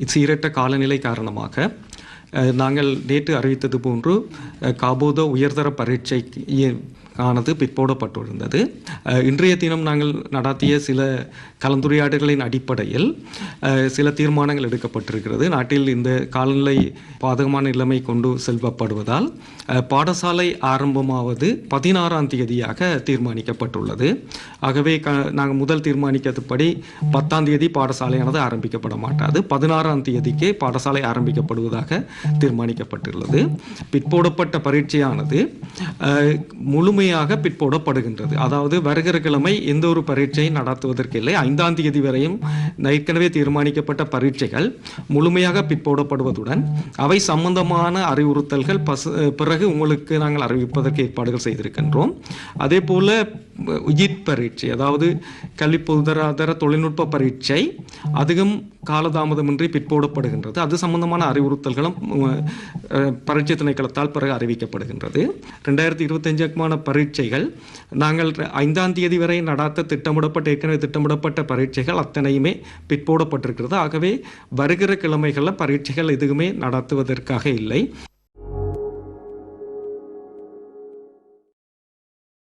சீரற்ற காலநிலை காரணமாக நாங்கள் நேற்று அறிவித்தது போன்று அஹ், காபோத உயர்தர பரீட்சை ஆனது பிற்போடப்பட்டிருந்தது இன்றைய தினம் நாங்கள் நடாத்திய சில கலந்துரையாடல்களின் அடிப்படையில் சில தீர்மானங்கள் எடுக்கப்பட்டிருக்கிறது. நாட்டில் இந்த காலநிலை பாதகமான நிலைமை கொண்டு செல்வப்படுவதால் பாடசாலை ஆரம்பமாவது பதினாறாம் தேதியாக தீர்மானிக்கப்பட்டுள்ளது. ஆகவே க நாங்கள் முதல் தீர்மானிக்கிறதுபடி பத்தாம் தேதி பாடசாலையானது ஆரம்பிக்கப்பட மாட்டாது. பதினாறாம் தேதிக்கே பாடசாலை ஆரம்பிக்கப்படுவதாக தீர்மானிக்கப்பட்டுள்ளது. பிற்போடப்பட்ட பரீட்சையானது முழுமையாக பிற்போடப்படுகின்றது. அதாவது வருகிற கிழமை எந்த ஒரு பரீட்சையும் நடத்துவதற்கு இல்லை ஐந்தாம் தேதி வரையும் ஏற்கனவே தீர்மானிக்கப்பட்ட பரீட்சைகள் முழுமையாக பிற்போடப்படுவதுடன் அவை சம்பந்தமான அறிவுறுத்தல்கள் பசு பிறகு உங்களுக்கு நாங்கள் அறிவிப்பதற்கு ஏற்பாடுகள் செய்திருக்கின்றோம். அதே போல உயிர் பரீட்சை அதாவது கல்வி பொருளாதார தொழில்நுட்ப பரீட்சை அதிகம் காலதாமதமின்றி பிற்போடப்படுகின்றது. அது சம்பந்தமான அறிவுறுத்தல்களும் பரீட்சை திணைக்களத்தால் பிறகு அறிவிக்கப்படுகின்றது. ரெண்டாயிரத்தி இருபத்தஞ்சுக்குமான பரீட்சைகள் நாங்கள் ஐந்தாம் தேதி வரை நடாத்த திட்டமிடப்பட்ட ஏற்கனவே திட்டமிடப்பட்ட பரீட்சைகள் அத்தனையுமே பிற்போடப்பட்டிருக்கிறது. ஆகவே வருகிற கிழமைகளில் பரீட்சைகள் எதுவுமே நடத்துவதற்காக இல்லை.